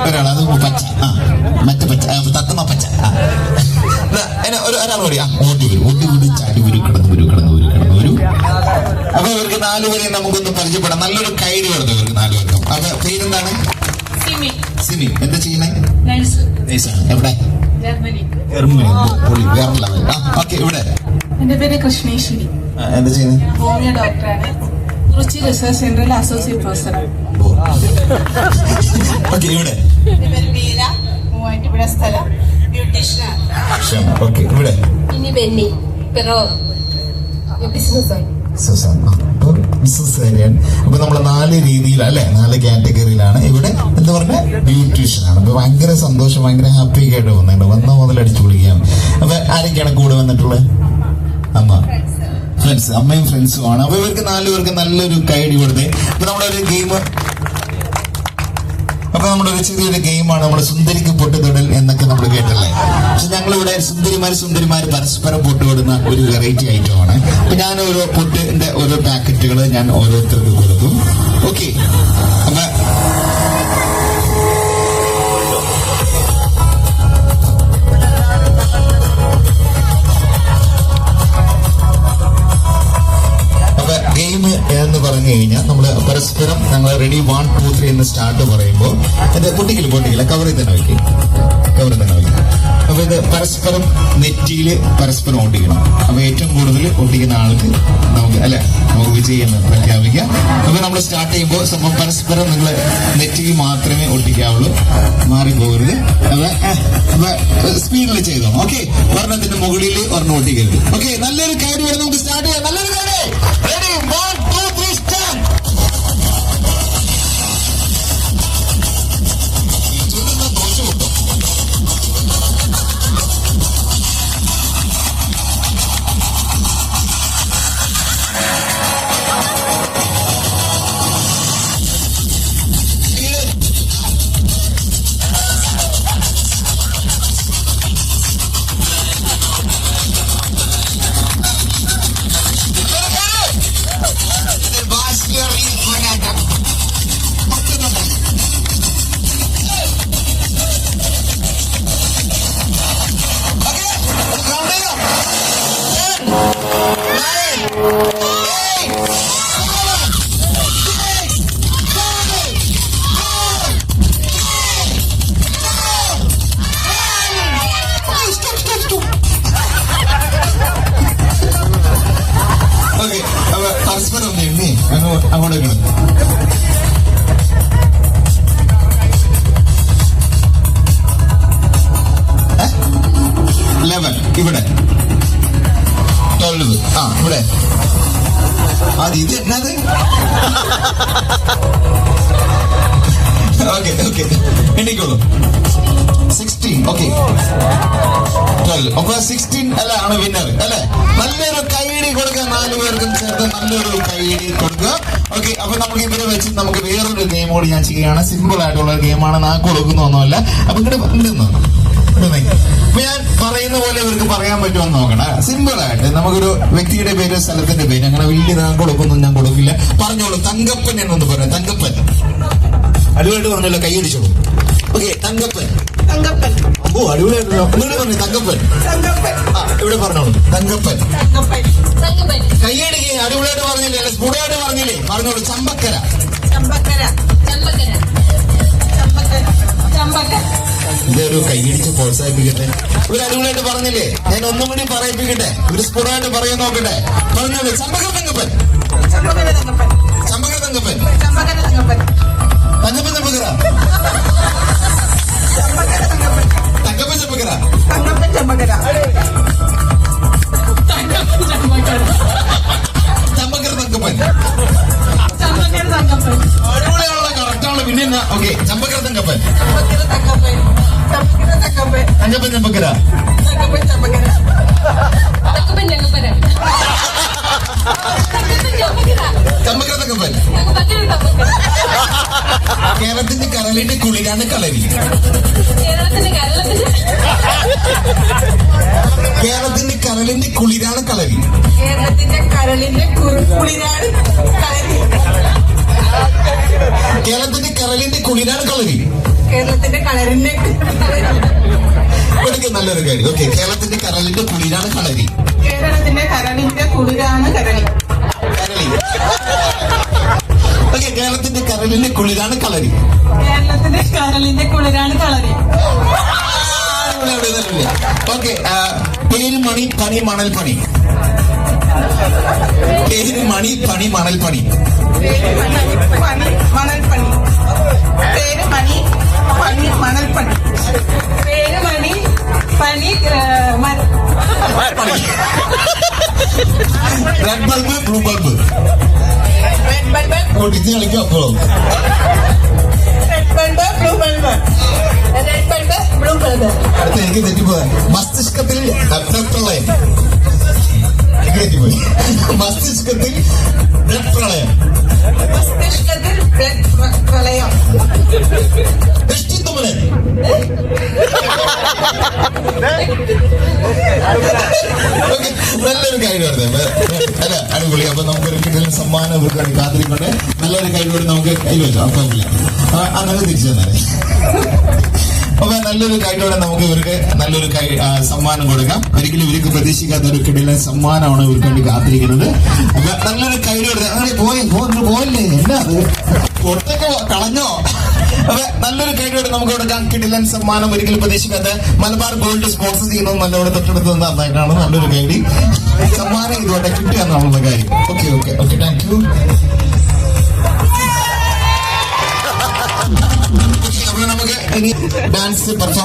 ഒരാൾ അത് പച്ച ആ മറ്റേ പച്ച തത്തമ്മ പച്ച ഒരു ഒരാൾ കൂടി ആ ഓടി വരും ഓടി കൂടി ചാടി വരും കിടന്നു വരും കിടന്നു വരും കിടന്നു വരും അപ്പൊ ഇവർക്ക് നാലുപേരെ നമുക്കൊന്ന് പരിചയപ്പെടാം നല്ലൊരു കൈഡി കൊടുത്തു ഇവർക്ക് നാലുപേർക്കും അപ്പൊ പേരെന്താണ് സിമി എന്താ നൈസാണ് എവിടെ ഓക്കെ ഇവിടെ എന്റെ പേര് കൃഷ്ണേശ്വരി എന്താ ചെയ്യുന്നത് ഹോമിയോ ഡോക്ടറാണ് കുറിച്ചി റിസർച്ച് സെന്ററിൽ അസോസിയേറ്റ് ഓക്കെ ഇവിടെ മൂവാറ്റുപുഴ സ്ഥലം ബ്യൂട്ടീഷ്യനാണ് ഓക്കെ ഇവിടെ ഇനി ബെന്നി പിറോ അപ്പൊ നമ്മൾ നാല് രീതിയിലാണ് അല്ലെ? നാല് കാറ്റഗറിയിലാണ്. ഇവിടെ എന്താ പറഞ്ഞ? ബ്യൂട്ടീഷ്യൻ ആണ്. അപ്പൊ ഭയങ്കര സന്തോഷം ഭയങ്കര ഹാപ്പി ആയിട്ട് വന്നിട്ടുണ്ട് വന്ന മുതൽ അടിച്ചു പൊളിക്കുകയാണ് അപ്പൊ ആരൊക്കെയാണ് കൂടെ വന്നിട്ടുള്ളത്? അമ്മ. ഫ്രണ്ട്സ് അമ്മയും ഫ്രണ്ട്സുമാണ് അപ്പൊ ഇവർക്ക് നാലുപേർക്ക് നല്ലൊരു കൈഡി കൊടുത്തേ അപ്പൊ നമ്മുടെ ഒരു ഗെയിം അപ്പൊ നമ്മുടെ ഒരു ചെറിയൊരു ഗെയിമാണ് നമ്മുടെ സുന്ദരിക്ക് പൊട്ടുതൊടൽ എന്നൊക്കെ നമ്മൾ കേട്ടല്ലേ? പക്ഷെ ഞങ്ങളിവിടെ സുന്ദരിമാര് സുന്ദരിമാര് പരസ്പരം പൊട്ടുകൊടുന്ന ഒരു വെറൈറ്റി ഐറ്റം ആണ്. അപ്പൊ ഞാൻ ഓരോ പൊട്ടിന്റെ ഓരോ പാക്കറ്റുകൾ ഞാൻ ഓരോരുത്തർക്ക് കൊടുക്കും. ഓക്കെ അപ്പൊ റെഡി വൺ ടു ത്രീ എന്ന് സ്റ്റാർട്ട് പറയുമ്പോൾ ഇത് പൊട്ടിക്കില്ല പൊട്ടിക്കില്ല കവറിൽ തന്നെ വയ്ക്കും കവറിൽ തന്നെ വയ്ക്കും അപ്പൊ ഇത് പരസ്പരം നെറ്റിയിൽ പരസ്പരം ഒട്ടിക്കണം അപ്പൊ ഏറ്റവും കൂടുതൽ ഒട്ടിക്കുന്ന ആൾക്ക് നമുക്ക് അല്ലെ നമുക്ക് വിജയം എന്ന് പ്രഖ്യാപിക്കാം. അപ്പൊ നമ്മൾ സ്റ്റാർട്ട് ചെയ്യുമ്പോൾ സംഭവം പരസ്പരം നിങ്ങൾ നെറ്റിയിൽ മാത്രമേ ഒട്ടിക്കാവുള്ളൂ. മാറിപ്പോകരുത്. അപ്പൊ സ്പീഡിൽ ചെയ്തോ. ഓക്കെ ഒരെണ്ണത്തിന്റെ മുകളിൽ ഒരെണ്ണം ഒട്ടിക്കരുത്. ഓക്കെ നല്ലൊരു കാര്യം ഇവിടെ നമുക്ക് സ്റ്റാർട്ട് ചെയ്യാം. നല്ലൊരു കാര്യം. ഓക്കെ ഓക്കെ എണ്ണിക്കോളൂ. സിക്സ്റ്റീൻ ഓക്കെ ട്വൽവ് അപ്പൊ സിക്സ്റ്റീൻ അല്ല ആണ് വിന്നർ അല്ലെ? നല്ലൊരു കൈയിടി കൊടുക്കുക നാലു പേർക്കും ചേർത്ത് നല്ലൊരു കൈയിടി കൊടുക്കുക. ഓക്കെ അപ്പൊ നമുക്ക് ഇവരെ വെച്ച് നമുക്ക് വേറൊരു ഗെയിം കൂടി ഞാൻ ചെയ്യുകയാണ്. സിമ്പിൾ ആയിട്ടുള്ള ഗെയിമാണ് നാക്ക് കൊടുക്കുന്നൊന്നുമല്ല. അപ്പൊ ഇങ്ങോട്ട് നിന്നു അപ്പൊ ഞാൻ പറയുന്ന പോലെ ഇവർക്ക് പറയാൻ പറ്റുമെന്ന് നോക്കണം സിമ്പിൾ ആയിട്ട് നമുക്കൊരു വ്യക്തിയുടെ പേര് സ്ഥലത്തിന്റെ പേര് അങ്ങനെ വലിയ കൊടുക്കൊന്നും ഞാൻ കൊടുക്കില്ല. പറഞ്ഞോളൂ തങ്കപ്പൻ എന്നൊന്ന് പറയാം. തങ്കപ്പൻ. അടിപൊളിയായിട്ട് പറഞ്ഞല്ലോ കൈയടിച്ചോളൂ ഓക്കെ തങ്കപ്പൻ. തങ്കപ്പൻ. ഓ അടിപൊളിയായിട്ട് ഒന്നുകൂടി പറഞ്ഞു തങ്കപ്പൻ. തങ്കപ്പൻ. ആ ഇവിടെ പറഞ്ഞോളൂ തങ്കപ്പൻ. തങ്കപ്പൻ. സംഗമൻ കൈയടിക്ക് അടിപൊളിയായിട്ട് പറഞ്ഞില്ലേ? അല്ലെ സ്പുടയായിട്ട് പറഞ്ഞില്ലേ? പറഞ്ഞോളൂ ചമ്പക്കര. ചമ്പക്കര. ചമ്പക്കര. ചമ്പക്കര. ഇതൊരു കൈയടിച്ച് പ്രോത്സാഹിപ്പിക്കട്ടെ. ഒരു അടിപൊളിയായിട്ട് പറഞ്ഞില്ലേ? ഞാൻ ഒന്നും കൂടി പറയിപ്പിക്കട്ടെ. ഒരു സ്ഫുടമായിട്ട് പറയാൻ നോക്കട്ടെ. പറഞ്ഞോളൂ ചമ്പക്കര തങ്കപ്പൻ ചമ്പക്കര തങ്കപ്പൻ ചമ്പക്കര തങ്കപ്പൻ തങ്കപ്പൻ തങ്കപ്പൻ എന്നാ ഓക്കെ ചമ്പക്കര തങ്കപ്പൻ. തങ്കപ്പൻ. ചമ്പക്കര ചമ്പക്കര. തങ്കപ്പൻ കേരളത്തിന്റെ കരളിന്റെ കുളിരാണ് കളരി. കേരളത്തിന്റെ കരളിന്റെ കുളിരാണ് കളരി. കേരളത്തിന്റെ കരളിന്റെ കുളിരാണ് കളരി. കേരളത്തിന്റെ കളറിന്റെ നല്ലൊരു കാര്യം. ഓക്കെ കേരളത്തിന്റെ കരളിന്റെ കുളിരാണ് കളരി കേരളത്തിന്റെ കരളിന്റെ കുളിരാണ് കരളി. കരളി. ഓക്കെ കേരളത്തിന്റെ കരളിന്റെ കുളിരാണ് കളരി കേരളത്തിന്റെ കരളിന്റെ കുളിരാണ് കളരി ഓക്കെ പേര് മണി പണി മണൽ പണി. പേര് മണി പണി മണൽ പണി മണൽ പണി. പേര് മണി പണി മണൽ പണി പേര് മണി പണി ഏ, മ- പണി red bulb blue bulb red bulb പൊട്ടിച്ച് കളിക്കും അപ്പോഴോ red bulb blue bulb red bulb blue bulb അടുത്ത എനിക്ക് തെറ്റിപ്പോയി മസ്തിഷ്കത്തിൽ പ്രളയം എനിക്ക് തെറ്റിപ്പോയി മസ്തിഷ്കത്തിൽ ബ്ലഡ് പ്രളയം മസ്തിഷ്കത്തിൽ ബ്ലഡ് പ്ര- പ്രളയം. ദൃഷ്ടിത്തുമലൻ നല്ലൊരു കഴിവായിരുന്നു അല്ല അടിപൊളി. അപ്പൊ നമുക്കൊരു കിട്ടുന്ന സമ്മാനം ഇവർക്ക് കാത്തിരിക്കൊണ്ട് നല്ലൊരു കഴിവോട് നമുക്ക് കയ്യിൽ വെച്ചു. അപ്പൊ അങ്ങനെ തിരിച്ചു തന്നെ അപ്പൊ നല്ലൊരു കൈയിലൂടെ നമുക്ക് ഇവർക്ക് നല്ലൊരു കൈ സമ്മാനം കൊടുക്കാം. ഒരിക്കലും ഇവർക്ക് പ്രതീക്ഷിക്കാത്ത ഒരു കിടിലൻ സമ്മാനമാണ് ഇവർക്ക് വേണ്ടി കാത്തിരിക്കുന്നത്. അപ്പൊ നല്ലൊരു കൈയിലൂടെ അങ്ങനെ പോയി പോയി പോയില്ലേ? എന്നാ അത്? പുറത്തേക്ക് കളഞ്ഞോ? അപ്പൊ നല്ലൊരു കൈയോടെ നമുക്ക് കൊടുക്കാം. കിടിലൻ സമ്മാനം ഒരിക്കലും പ്രതീക്ഷിക്കാത്ത മലബാർ ഗോൾഡ് സ്പോർട്സ് ചെയ്യുന്നത് നല്ലവണ്ണം തൊട്ടടുത്ത് നന്നായിട്ടാണ് നല്ലൊരു കൈഡി സമ്മാനം ഇതുകൊണ്ട് കിട്ടുക എന്നുള്ള കാര്യം. Okay okay okay thank you നമുക്ക് ഡാൻസ് പെർഫോം